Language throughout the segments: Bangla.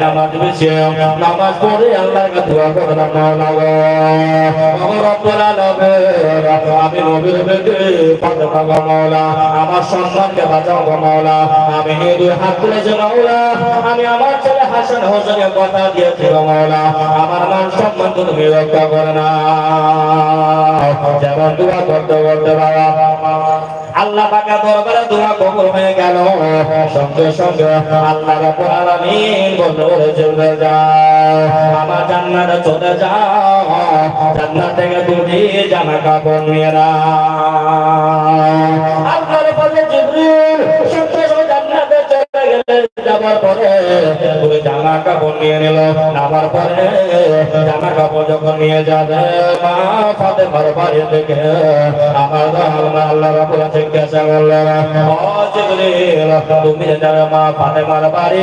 নামাজ বিছে নামাজ পড়ে আল্লাহর কাছে দোয়া করে না মাওলা গো আমার রব্বুল আলামিন, আমি নবীর বেটে ফাতেমা গো মাওলা, আমার সন্তানকে বাঁচাও গো মাওলা। আমি দুই করে না। যেমন দোয়া করতে করতে বাবা আল্লাহ পাকা দরবারে দোয়া কবুল হয়ে গেল। সঙ্গে সঙ্গে আল্লাহ রাব্বুল আলামিন বলল চলে যাও, আমার জান্নাতে চলে যাও। জান্নাত থেকে তুমি জামা কাপড় নিয়ে নাও। গেলে পরে তুমি জামা কাপড় নিয়ে নিল। নামার পরে জামা কাপড় যখন নিয়ে যাবে, মা ফাতেমার বাড়ি থেকে আমার আল্লাহ রাব্বুল জিজ্ঞাসা করলেন তুমি যে মা ফাতেমার বাড়ি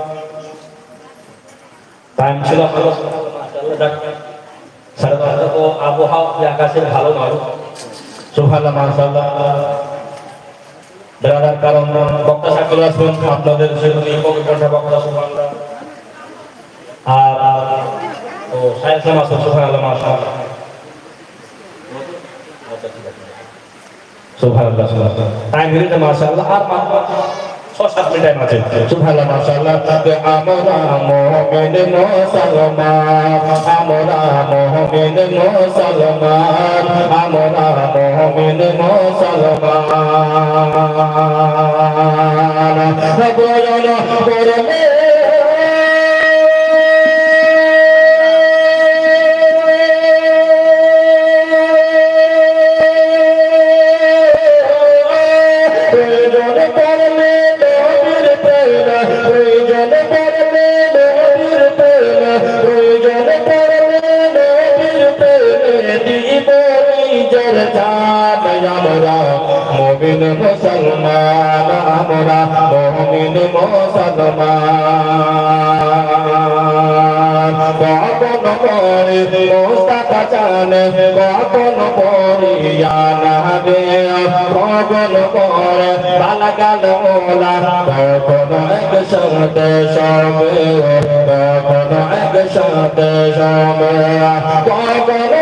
ছিল ভালো। মাশাআল্লাহ, যাক। সাড়ে বারোটা তো আবহাওয়া আকাশের ভালো নয় সুবহানাল্লাহ, মাশাআল্লাহ। বেড়ার কারণ, বক্তা সাকল আসবেন আপনাদের সেগুলি পবিত্র বক্তা সুবহানাল্লাহ। আর, ও, সাহেব সাহেব আসুন, সুবহানাল্লাহ, মাশাআল্লাহ। সুবহানাল্লাহ সুবহানাল্লাহ। টাইম মিনিটে মাশাআল্লাহ। আর মাত্র সাত মিনিট আছে সুবহানাল্লাহ মাশাআল্লাহ আমরা মুমিন মুসলমান আমরা মুমিন মুসলমান আমরা মুমিন মুসলমান করে মোস্তাফা জানে কখন করিয়া নাবে কখন করে বালাগাল ওলা এক সাথে সবে কখন এক সাথে সবে কখন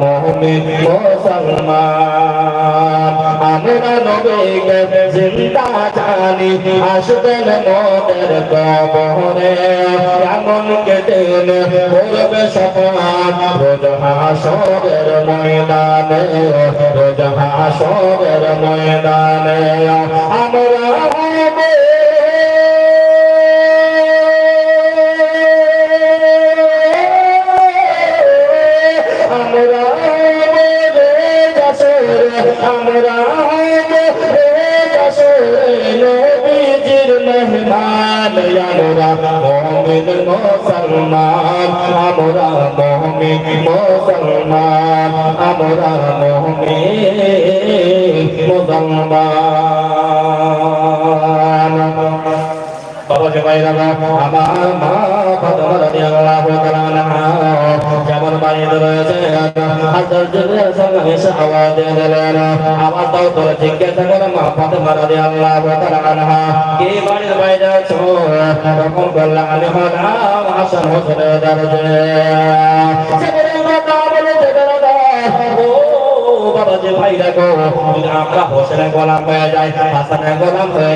মোহাম্মদ মুসলমান আমরা নবীকে জিন্দা জানি আসবেন মোদের কবরে। এমন কেটেন করবে সফান। আমরা আমরা মুমিন মুসলমান আমরা মুমিন মুসলমান আমরা মুমিন মুসলমান আমার মা আবার তাও তোরা জিজ্ঞাসা করে মা ফাতেমা রাদিয়াল্লাহু তাআলা আনহা কে বাড়ির বাইরে আছো তখন বললাম আমি হলাম হাসান হোসেনের যে ভাই দেখো যদি আমরা হোসেনের গোলাম হয়ে যাই, হাসানের গোলাম হয়ে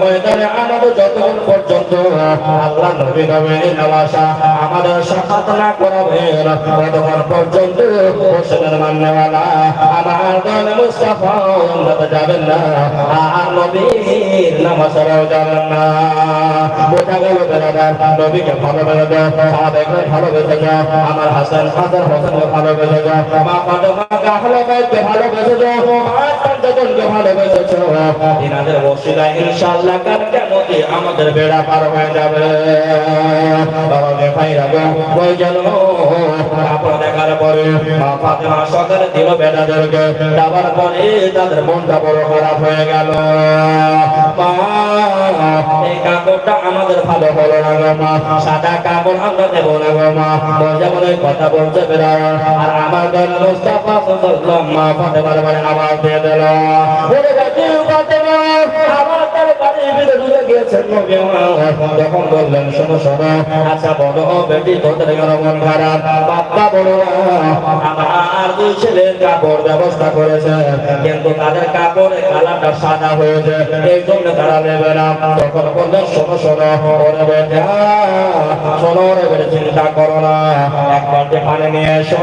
ময়দানে আমাদের যতক্ষণ পর্যন্ত আল্লাহ নবী নবী নবাসা আমাদের সাফাত না করাবে পর্যন্ত হোসেনের আমার দল মুস্তাফা যাবেন না, আর নবীর যাবেন না। বোঝা গেল নবীকে ভালোবেসে ভালোবেসে যাও আমার হাসান হাসান হোসেনকে ভালোবেসে যাও ফাতেমাকে ভালোবেসে ভালোবেসে যাও আর পঞ্চজনকে ভালোবেসেছো এনাদের ওসিলায় ইনশাআল্লাহ কাল কেমতে আমাদের বেড়া পার হয়ে যাবে। বাবা রে ভাইরা গো ওই যেন আপনার দেখার পরে মা ফাতেমা সকালে দিল বেটাদেরকে। যাবার পরে তাদের মনটা বড় খারাপ হয়ে গেল। মা, এই কাপড়টা আমাদের ভালো হলো না গো মা। সাদা কাপড় আমরা দেব না গো মা। যেমন ওই কথা বলছে বেড়ায় আর আমার দল মুস্তাফা সাল্লাল্লাহু মা ফাতেমার বাড়ি আওয়াজ দিয়ে দিল। আমার তার বাড়ি ভিতরে গিয়েছেন যখন বললেন, শোনো শোনো আচ্ছা বলো বেটি, তোদের বাপ্পা বলো আমার দুই ছেলের কাপড় ব্যবস্থা করেছে, কিন্তু তাদের কাপড়ের কালারটা সাদা হয়েছে, এই জন্য তারা নেবে না। তখন বললেন শোনো শোনো শোনো চিন্তা করো না। এক বালতি পানি নিয়ে এসো,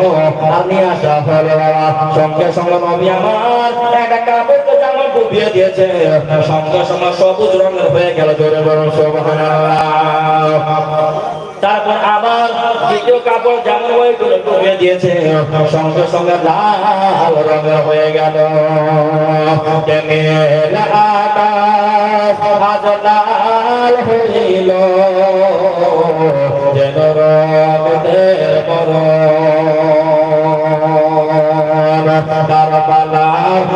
আর নিয়ে আসা হলো সঙ্গে সঙ্গে নবী আমার সঙ্গে সঙ্গে সবুজ রঙের হয়ে গেল, জোরে বড় তারপর আবার কাপড় দিয়েছে রঙের হয়ে লাল হইল। যেন রঙের বরণ কারবালা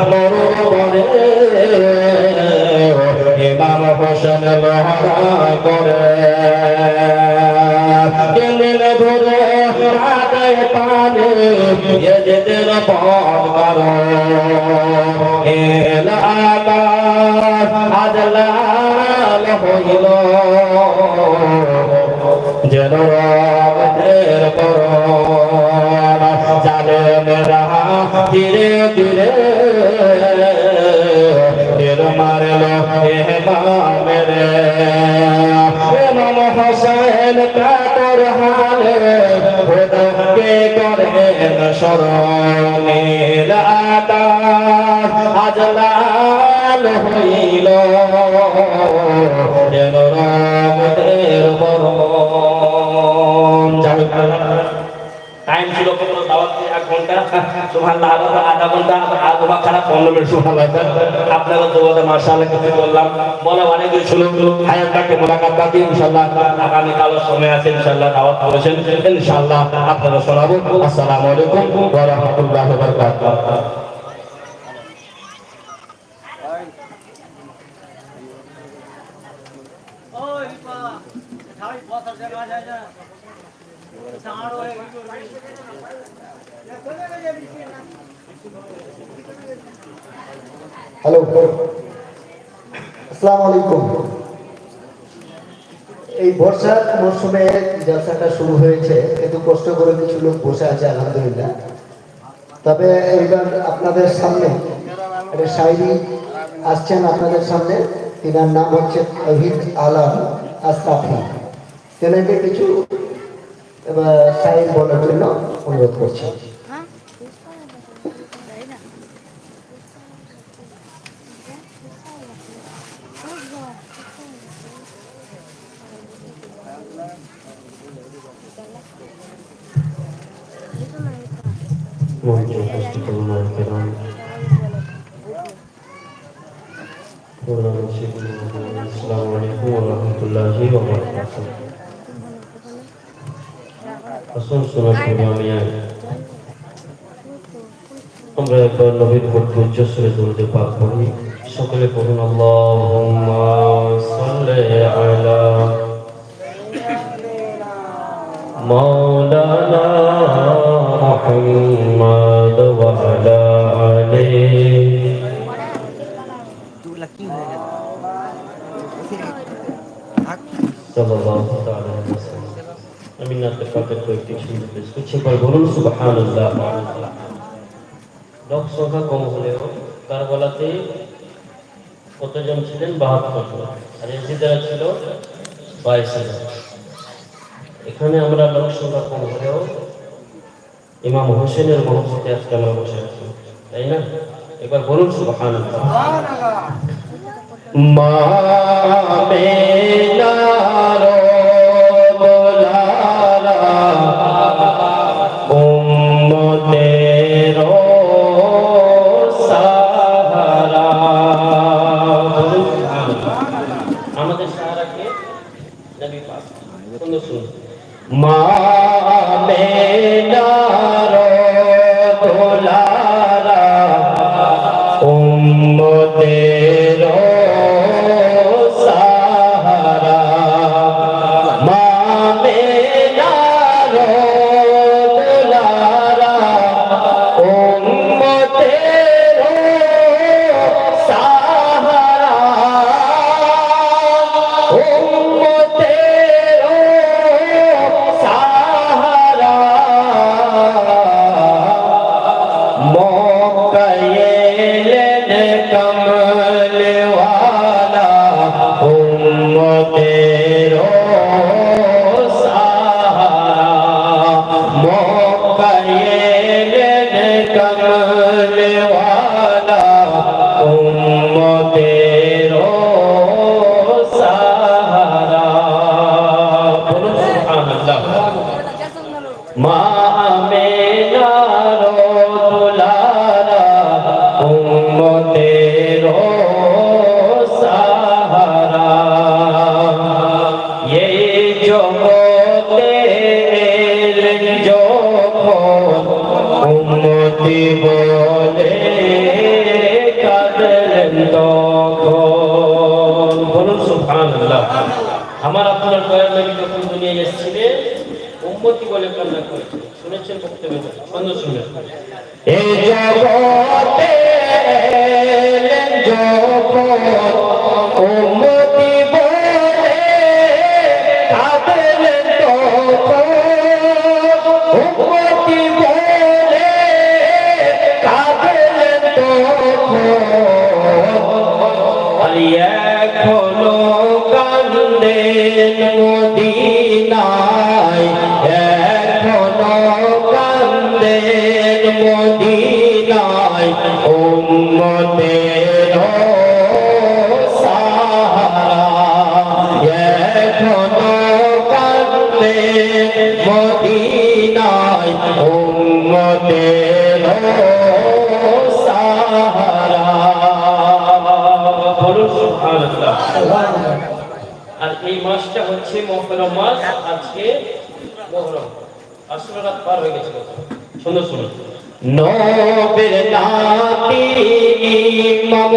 মরুবনে ইমাম হোসেন লহরা করে দিল ধরে আদায় পানে এজেদের পথ করো এল আকাশ আজ লাল হইল। যেন রঙের করণ রাহা ধীরে ধীরে তীর মারল মেরে ইমাম হোসেন কাতর হালে খোদাকে করেন স্মরণের ঘণ্টা সুবহানাল্লাহ আবার আধা ঘণ্টা আধা ঘণ্টা খারাপ পনেরো মিনিট সুবহানাল্লাহ আপনারা তো বলতে মাশাআল্লাহ কিছু বললাম বলা অনেক ছিল মোলাকাত ইনশাআল্লাহ আগামী কাল সময় আছে ইনশাআল্লাহ দাওয়াত করেছেন ইনশাআল্লাহ আপনারা আলাইকুম ওয়া রাহমাতুল্লাহি হয়ে হ্যালো আসসালামু আলাইকুম এই বর্ষার মরশুমে জলসাটা শুরু হয়েছে, কিন্তু কষ্ট করে কিছু লোক বসে আছে, আলহামদুলিল্লাহ। তবে এইবার আপনাদের সামনে একটা শায়রি আসছেন আপনাদের সামনে, তিনার নাম হচ্ছে তহিদ আলম আস্তাফি তেনাকে কিছু শায়রি বলার জন্য অনুরোধ করছি। مولانا شیخ السلام علیکم ورحمۃ اللہ وبرکاتہ আসল সোনা কুরবানিয়ায় আমরা একবার নবীর ভক্ত সকলে পড়ুন, আল্লাহুম্মা সাল্লি কতজন ছিলেন? বাহাত্তর জন। আর ছিল বাইশ এখানে আমরা লোক সংখ্যা কম হলেও ইমাম হোসেনের মহসিদে আজকে আমরা বসে আছি। তাই না? এবার বলুন সুবহানাল্লাহ। মা আর এই মাসটা হচ্ছে মাস, আজকে মহরম। রাত পার হয়ে সুন্দর সুন্দর। নাতি ইমাম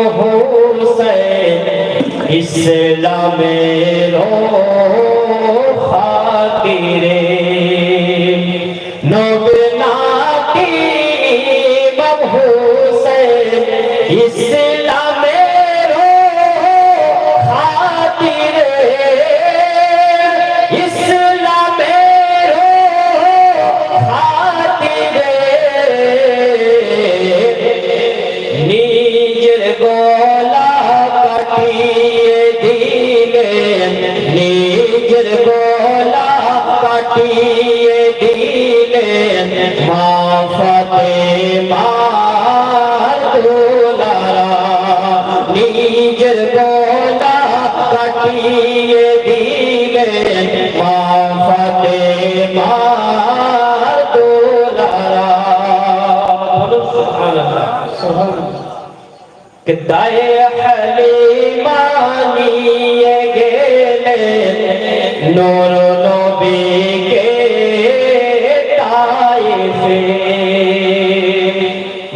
হোসেন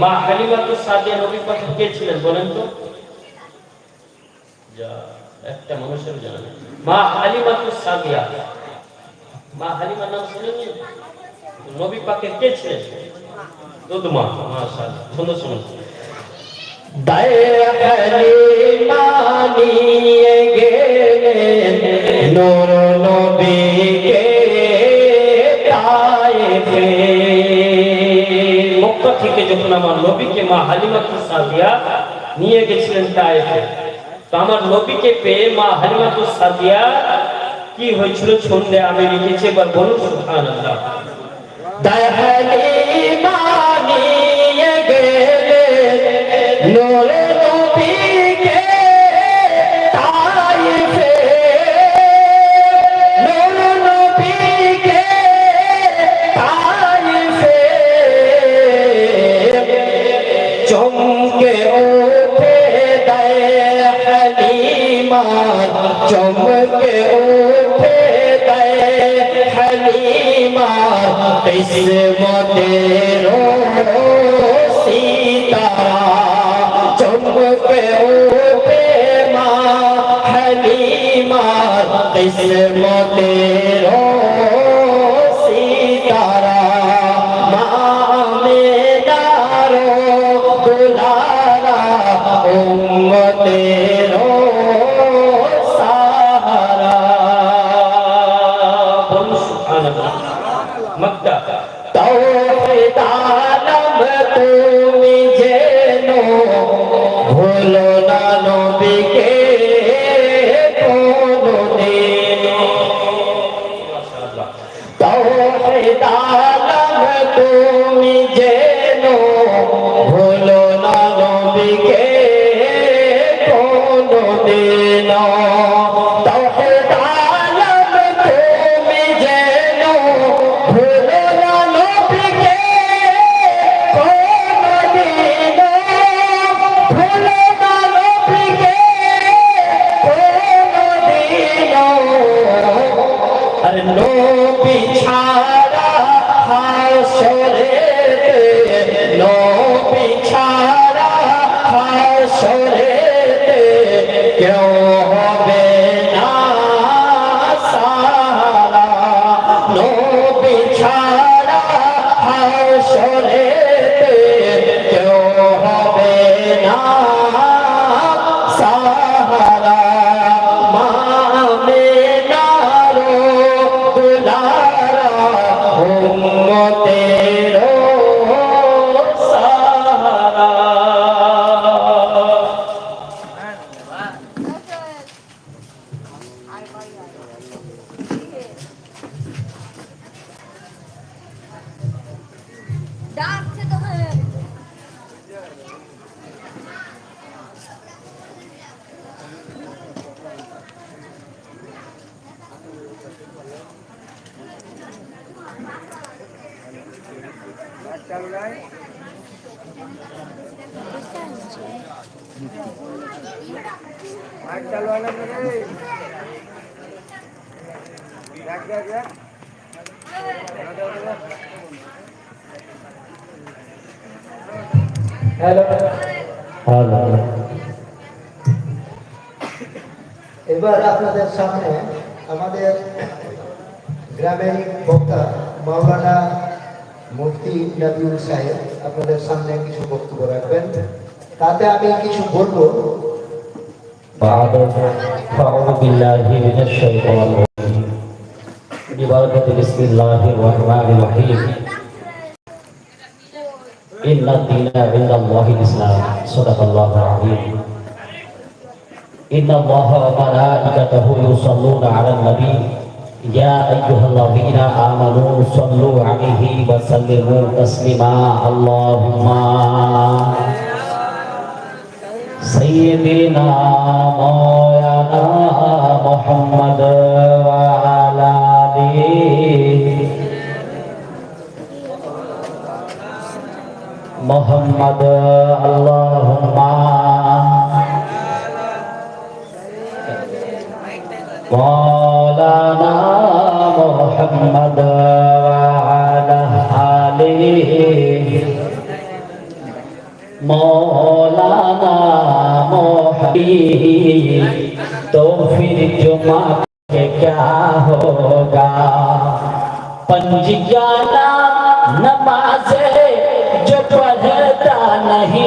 মা হালিমাতু সাদিয়া নবীর কথা কে ছিলেন বলেন তো? একটা মানুষের জানা নেই। মা হালিমাতু সাদিয়া মা হালিমার নাম শুনেননি নবী পাকের কে ছিলেন? দুধমা মাশাআল্লাহ। সুন্দর সুন্দর দায়ে হালিমা নিয়ে গেলেন। নূর আমার নবীকে মা হালিমাতু সাদিয়া নিয়ে গেছিলেন তায়েফে। তো আমার নবীকে পেয়ে মা হালিমাতু সাদিয়া কি হয়েছিল? শুনলে আমি লিখেছি এবার বলুন, সুবহানাল্লাহ। দয়ালি কিসমতের সীতারা চমকে ওঠে মা হালিমা কিসমতের নবী ছাড়া হ্যালো হ্যালো এবার আপনাদের সামনে আমাদের গ্রামের বক্তা মাওলানা মুফতি নবিউল সাহেব আপনাদের সামনে কিছু বক্তব্য রাখবেন তাতে আমি কিছু বলবো بعد فأعوذ بالله من الشيطان الرجيم ببركة بسم الله الرحمن الرحيم إن الدين عند الله الإسلام صدق الله العظيم إن الله وملائكته يصلون على النبي يا أيها الذين آمنوا صلوا عليه وسلموا تسليما. اللهم سيدنا مولانا محمد وعلى آله. محمد اللهم. مولانا मोहबी तो फिर जुमा के क्या होगा पंजियाना नमाज़ जो पढ़ता नहीं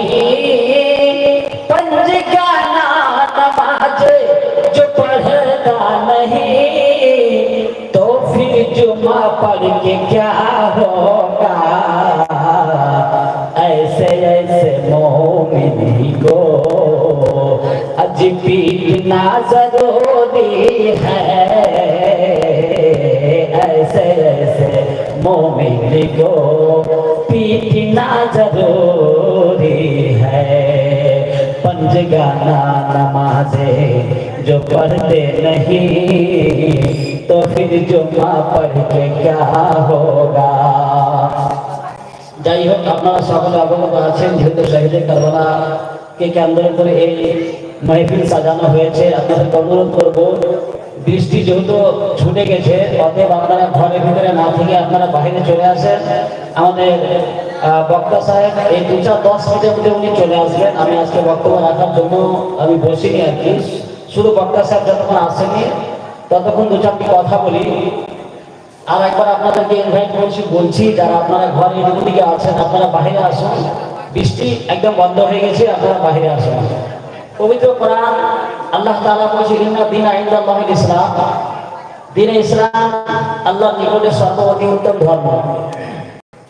पंजियाना नमाज़ जो पढ़ता नहीं तो फिर जुमा पढ़ के क्या अज पीना जरूरी है ऐसे ऐसे मोमिन को पीना जरूरी है पंजगाना नमाजे जो पढ़ते नहीं तो फिर जुम्मा पढ़ के क्या होगा যাই হোক আপনারা সকলে অবগত আছেন যেহেতু শহীদে কারবালাকে কেন্দ্র করে এই মাহফিল সাজানো হয়েছে আপনাদেরকে অনুরোধ করব, বৃষ্টি যেহেতু ছুটে গেছে, অতএব আপনারা ঘরের ভিতরে না থেকে আপনারা বাইরে চলে আসেন। আমাদের বক্তা সাহেব, এই দু চার দশ মিনিটের মধ্যে উনি চলে আসবেন। আমি আজকে বক্তব্য রাখার জন্য আমি বসিনি আর কি। শুধু বক্তা সাহেব যতক্ষণ আসেনি ততক্ষণ দু চারটি কথা বলি। আর একবার আপনাদেরকে ইনভাইট করছি, বলছি, যারা আপনারা ঘরে দিকে আছেন, আপনারা বাইরে আসুন। বৃষ্টি একদম বন্ধ হয়ে গেছে, আপনারা বাইরে আসুন। পবিত্র কোরআন আল্লাহ তাআলা বলছে ইন্না দিন আইন্দাল্লাহিল ইসলাম। দিন ইসলাম আল্লাহর নিকটে সর্বঅতি উত্তম ধর্ম।